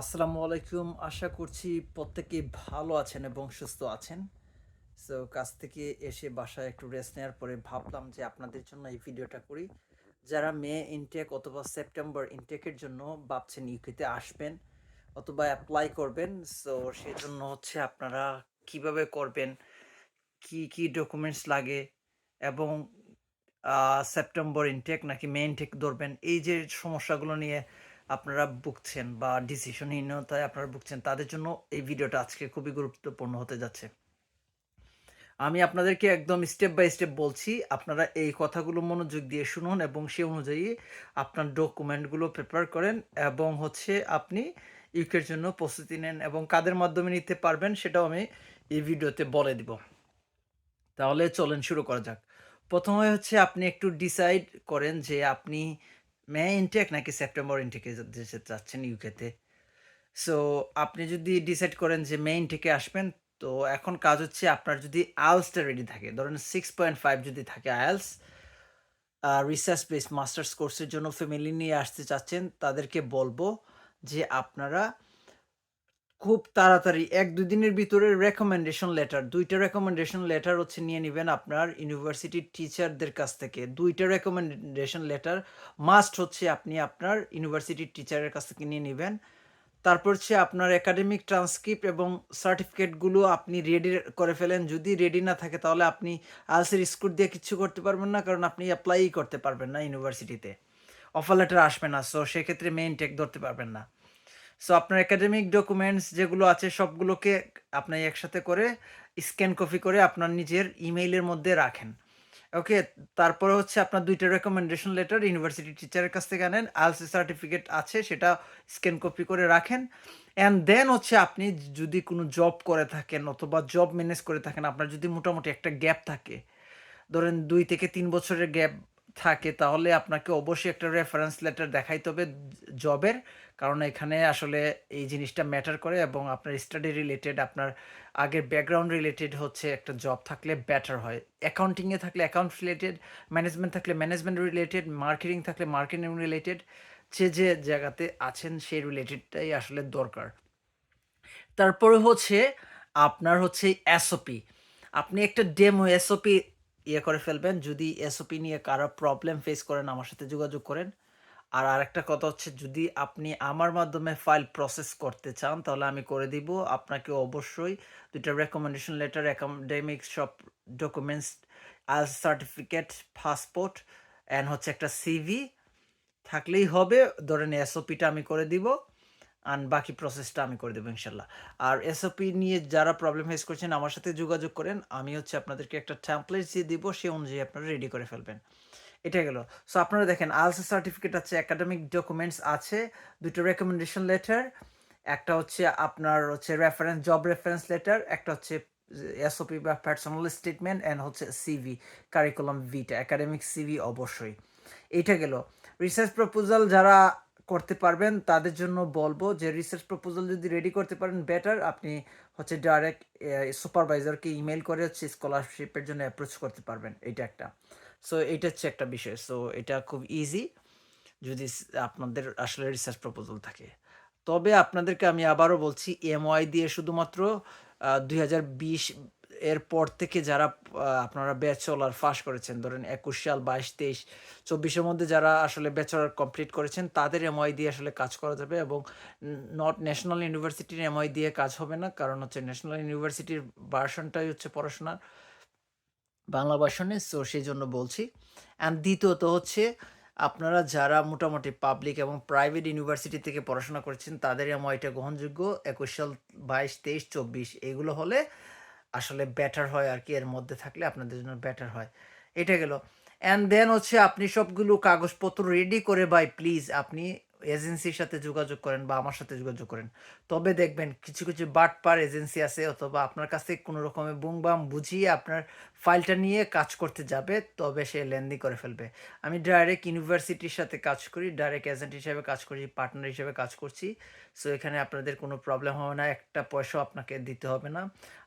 আসসালামু আলাইকুম। আশা করছি প্রত্যেকেই ভালো আছেন এবং সুস্থ আছেন। সো কাজ থেকে এসে বাসায় একটু রেস্ট নেওয়ার পরে ভাবলাম যে আপনাদের জন্য এই ভিডিওটা করি। যারা মে ইনটেক অথবা সেপ্টেম্বর ইনটেকের জন্য ভাবছেন ইউকেতে আসবেন অথবা অ্যাপ্লাই করবেন সো সেজন্য হচ্ছে আপনারা কীভাবে করবেন, কি কি ডকুমেন্টস লাগে এবং সেপ্টেম্বর ইনটেক নাকি মে ইনটেক ধরবেন, এই যে সমস্যাগুলো নিয়ে আপনারা ভুগছেন বা ডিসিশনহীনতায় আপনারা ভুগছেন, তাদের জন্য এই ভিডিওটা আজকে খুবই গুরুত্বপূর্ণ হতে যাচ্ছে। আমি আপনাদেরকে একদম স্টেপ বাই স্টেপ বলছি, আপনারা এই কথাগুলো মনোযোগ দিয়ে শুনুন এবং সে অনুযায়ী আপনার ডকুমেন্টগুলো প্রিপেয়ার করেন এবং হচ্ছে আপনি ইউকের জন্য প্রস্তুতি নেন এবং কাদের মাধ্যমে নিতে পারবেন সেটাও আমি এই ভিডিওতে বলে দিব। তাহলে চলেন শুরু করা যাক। প্রথমে হচ্ছে আপনি একটু ডিসাইড করেন যে আপনি মে ইনটেক নাকি সেপ্টেম্বর ইনটেকে যেতে চাচ্ছেন ইউকেতে সো আপনি যদি ডিসাইড করেন যে মে ইনটেকে আসবেন, তো এখন কাজ হচ্ছে আপনার যদি আয়েলসটা রেডি থাকে, ধরেন সিক্স পয়েন্ট ফাইভ যদি থাকে আয়েলস রিসার্চ বেস মাস্টার্স কোর্সের জন্য ফ্যামিলি নিয়ে আসতে চাচ্ছেন, তাদেরকে বলব যে আপনারা খুব তাড়াতাড়ি, এক দুই দিনের ভিতরে রেকমেন্ডেশন লেটার দুইটা রেকমেন্ডেশন লেটার হচ্ছে নিয়ে নেবেন আপনার ইউনিভার্সিটির টিচারদের কাছ থেকে। দুইটা রেকমেন্ডেশন লেটার মাস্ট হচ্ছে আপনি আপনার ইউনিভার্সিটির টিচারের কাছ থেকে নিয়ে নেবেন। তারপর হচ্ছে আপনার একাডেমিক ট্রান্সক্রিপ্ট এবং সার্টিফিকেটগুলো আপনি রেডি করে ফেলেন। যদি রেডি না থাকে তাহলে আপনি আলসের স্কুট দিয়ে কিচ্ছু করতে পারবেন না, কারণ আপনি অ্যাপ্লাই করতে পারবেন না ইউনিভার্সিটিতে অফার লেটার আসবে না সো সেক্ষেত্রে মেইন টেক ধরতে পারবেন না। সো আপনার একাডেমিক ডকুমেন্টস যেগুলো আছে, সবগুলোকে আপনি একসাথে করে স্ক্যান কপি করে আপনার নিজের ইমেইলের মধ্যে রাখেন। ওকে তারপরে হচ্ছে আপনার দুইটা রেকমেন্ডেশন লেটার ইউনিভার্সিটি টিচারের কাছ থেকে আনেন আলসি সার্টিফিকেট আছে, সেটা স্ক্যান কপি করে রাখেন। অ্যান্ড দেন হচ্ছে আপনি যদি কোনো জব করে থাকেন অথবা জব ম্যানেজ করে থাকেন, আপনার যদি মোটামুটি একটা গ্যাপ থাকে, ধরেন দুই থেকে তিন বছরের গ্যাপ থাকে, তাহলে আপনাকে অবশ্যই একটা রেফারেন্স লেটার দেখাইতে হবে জবের কারণ এখানে আসলে এই জিনিসটা ম্যাটার করে এবং আপনার স্টাডি রিলেটেড আপনার আগের ব্যাকগ্রাউন্ড রিলেটেড হচ্ছে একটা জব থাকলে বেটার হয়। অ্যাকাউন্টিংয়ে থাকলে অ্যাকাউন্ট রিলেটেড ম্যানেজমেন্ট থাকলে ম্যানেজমেন্ট রিলেটেড মার্কেটিং থাকলে মার্কেটিং রিলেটেড যে যে জায়গাতে আছেন সেই রিলেটেডটাই আসলে দরকার। তারপরে হচ্ছে আপনার হচ্ছে এসওপি আপনি একটা ডেমো এসওপি ইয়ে করে ফেলবেন। যদি এসওপি নিয়ে কারও প্রবলেম ফেস করেন, আমার সাথে যোগাযোগ করেন। আর আরেকটা কথা হচ্ছে, যদি আপনি আমার মাধ্যমে ফাইল প্রসেস করতে চান, তাহলে আমি করে দিব। আপনাকে অবশ্যই দুইটা রেকমেন্ডেশন লেটার একাডেমিক সব documents all certificate passport and হচ্ছে একটা সিভি থাকলেই হবে। ধরেন এসওপিটা আমি করে দিব। আর বাকি প্রসেসটা আমি করে দেবো, ইনশাল্লাহ। আর এসওপি নিয়ে যারা প্রবলেম ফেস করছেন, আমার সাথে যোগাযোগ করেন। আমি হচ্ছে আপনাদেরকে একটা ট্যাম্পলেট দিয়ে দিব সেই অনুযায়ী আপনারা রেডি করে ফেলবেন। এটা গেল। সো আপনারা দেখেন আলসা সার্টিফিকেট আছে একাডেমিক ডকুমেন্টস আছে, দুটো রেকমেন্ডেশন লেটার একটা হচ্ছে আপনার হচ্ছে রেফারেন্স জব রেফারেন্স লেটার একটা হচ্ছে এসওপি বা পার্সোনাল স্টেটমেন্ট অ্যান্ড হচ্ছে CV curriculum vitae academic CV অবশ্যই। এইটা গেল। রিসার্চ প্রপোজাল যারা করতে পারবেন, তাদের জন্য বলব যে রিসার্চ প্রপোজাল যদি রেডি করতে পারেন বেটার আপনি হচ্ছে ডাইরেক্ট সুপারভাইজারকে ইমেল করে হচ্ছে স্কলারশিপের জন্য অ্যাপ্রোচ করতে পারবেন, এটা একটা। সো এটা হচ্ছে একটা বিষয়। সো এটা খুব ইজি যদি আপনাদের আসলে রিসার্চ প্রপোজাল থাকে। তবে আপনাদেরকে আমি আবারও বলছি এমওয়াই দিয়ে শুধুমাত্র দুই হাজার বিশ হাজার বিশ এর পর থেকে যারা আপনারা ব্যাচলার ফার্স্ট করেছেন, ধরেন একুশ সাল, বাইশ, তেইশ, চব্বিশের মধ্যে যারা আসলে ব্যাচলার কমপ্লিট করেছেন, তাদের এমওয়াই দিয়ে আসলে কাজ করা যাবে এবং নট ন্যাশনাল ইউনিভার্সিটির এমওয়াই দিয়ে কাজ হবে না, কারণ হচ্ছে ন্যাশনাল ইউনিভার্সিটির ভার্সনটাই হচ্ছে পড়াশোনার বাংলা ভার্সনে, সো সেই জন্য বলছি। অ্যান্ড দ্বিতীয়ত হচ্ছে, আপনারা যারা মোটামুটি পাবলিক এবং প্রাইভেট ইউনিভার্সিটি থেকে পড়াশোনা করেছেন, তাদের এমওয়াইটা গ্রহণযোগ্য। একুশ সাল, বাইশ, তেইশ, চব্বিশ, এগুলো হলে আসলে বেটার হয় আর কি, এর মধ্যে থাকলে আপনাদের জন্য বেটার হয়। এটা গেল। অ্যান্ড দেন হচ্ছে আপনি সবগুলো কাগজপত্র রেডি করে বাই প্লিজ আপনি এজেন্সির সাথে যোগাযোগ করেন বা আমার সাথে যোগাযোগ করেন। তবে দেখবেন কিছু কিছু বাটপার এজেন্সি আছে অথবা আপনার কাছ কোনো রকমের বুমবাম বুঝিয়ে আপনার ফাইলটা নিয়ে কাজ করতে যাবে, তবে সে লেন্দি করে ফেলবে। আমি ডাইরেক্ট ইউনিভার্সিটির সাথে কাজ করি ডাইরেক্ট এজেন্ট হিসেবে কাজ করি পার্টনার হিসেবে কাজ করছি। সো এখানে আপনাদের কোনো প্রবলেম হবে না, একটা পয়সাও আপনাকে দিতে হবে না।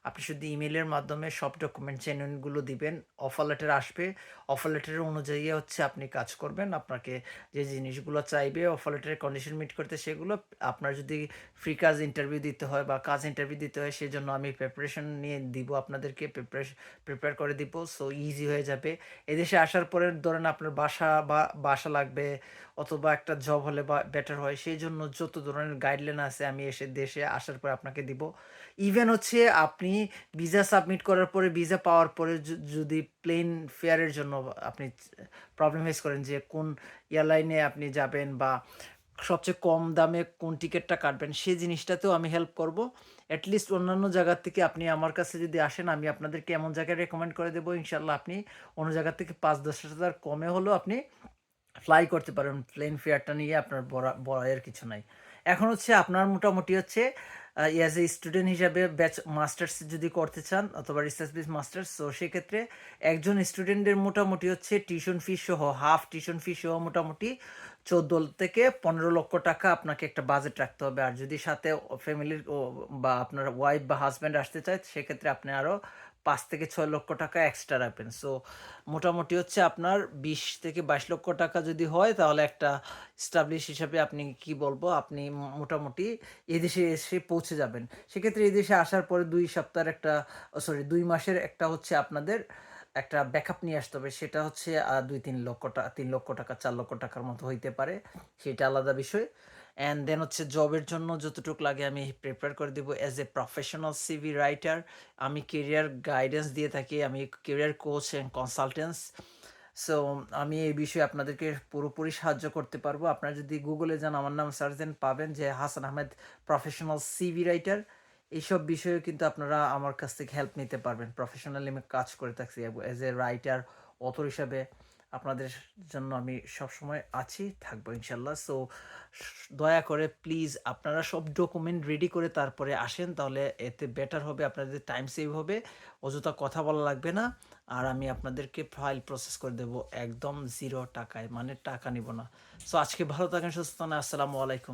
আপনি শুধু ইমেলের মাধ্যমে সব ডকুমেন্ট জেনুইনগুলো দিবেন অফার লেটার আসবে। অফার লেটারের অনুযায়ী হচ্ছে আপনি কাজ করবেন। আপনাকে যে জিনিসগুলো চাইবে অফার লেটারের কন্ডিশন মিট করতে সেগুলো আপনার যদি ফ্রি কাজ ইন্টারভিউ দিতে হয় বা কাজ ইন্টারভিউ দিতে হয় সেই জন্য আমি প্রিপারেশন নিয়ে দিব আপনাদেরকে প্রিপেয়ার করে দিব। সো ইজি হয়ে যাবে। এদেশে আসার পরে ধরেন আপনার বাসা বা, বাসা লাগবে অথবা একটা জব হলে বা বেটার হয় সেই জন্য যত ধরনের গাইডলাইন আছে, আমি এসে দেশে আসার পরে আপনাকে দিব। ইভেন হচ্ছে আপনি ভিসা সাবমিট করার পরে ভিসা পাওয়ার পরে যদি প্লেন ফেয়ারের জন্য আপনি প্রবলেম ফেস করেন যে কোন এয়ারলাইনে আপনি যাবেন বা সবচেয়ে কম দামে কোন টিকিটটা কাটবেন, সেই জিনিসটাতেও আমি হেল্প করব। অ্যাটলিস্ট অন্যান্য জায়গার থেকে আপনি আমার কাছে যদি আসেন, আমি আপনাদেরকে এমন জায়গায় রেকমেন্ড করে দেবো ইনশাল্লাহ আপনি অন্য জায়গার থেকে পাঁচ দশ হাজার কমে হলেও আপনি ফ্লাই করতে পারেন। প্লেন ফেয়ারটা নিয়ে আপনার বড়, বড়াইয়ের কিছু নাই। এখন হচ্ছে আপনার মোটামুটি হচ্ছে অ্যাজ এ স্টুডেন্ট হিসাবে ব্যাচ মাস্টার্স যদি করতে চান অথবা রিসার্চ বেস মাস্টার্স তো সেক্ষেত্রে একজন স্টুডেন্টের মোটামুটি হচ্ছে টিউশন ফি সহ হাফ টিউশন ফি সহ মোটামুটি চোদ্দ থেকে পনেরো লক্ষ টাকা আপনাকে একটা বাজেট রাখতে হবে। আর যদি সাথে ফ্যামিলির বা আপনার ওয়াইফ বা হাজব্যান্ড আসতে চায়, সেক্ষেত্রে আপনি আরও পাঁচ থেকে ছয় লক্ষ টাকা এক্সট্রা রাখবেন। সো মোটামুটি হচ্ছে আপনার বিশ থেকে বাইশ লক্ষ টাকা যদি হয়, তাহলে একটা স্টাবলিশ হিসাবে আপনি কি বলব, আপনি মোটামুটি এদেশে এসে পৌঁছে যাবেন। সেক্ষেত্রে এদেশে আসার পরে দুই সপ্তাহের একটা সরি দুই মাসের একটা হচ্ছে আপনাদের একটা ব্যাকআপ নিয়ে আসতে হবে। সেটা হচ্ছে দুই, তিন লক্ষ টাকা তিন লক্ষ টাকা, চার লক্ষ টাকার মতো হইতে পারে। সেটা আলাদা বিষয়। অ্যান্ড দেন হচ্ছে জবের জন্য যতটুকু লাগে আমি প্রিপেয়ার করে দেবো as a professional CV writer আমি কেরিয়ার গাইডেন্স দিয়ে থাকি, আমি career coach and consultants so আমি এই বিষয়ে আপনাদেরকে পুরোপুরি সাহায্য করতে পারব। আপনারা যদি গুগলে যান, আমার নাম সার্চ দেন পাবেন যে Hasan Ahmed professional CV writer এইসব বিষয়ে কিন্তু আপনারা আমার কাছ থেকে হেল্প নিতে পারবেন। প্রফেশনালি আমি কাজ করে থাকছি অ্যাজ এ রাইটার অথর হিসাবে। আপনাদের জন্য আমি সবসময় আছি, থাকব ইনশাল্লাহ। সো দয়া করে প্লিজ আপনারা সব ডকুমেন্ট রেডি করে তারপরে আসেন, তাহলে এতে বেটার হবে, আপনাদের টাইম সেভ হবে, অযথা কথা বলা লাগবে না, আর আমি আপনাদেরকে ফাইল প্রসেস করে দেব একদম জিরো টাকায় মানে টাকা নিব না। সো আজকে ভালো থাকেন, সুস্থ না আসসালামু আলাইকুম।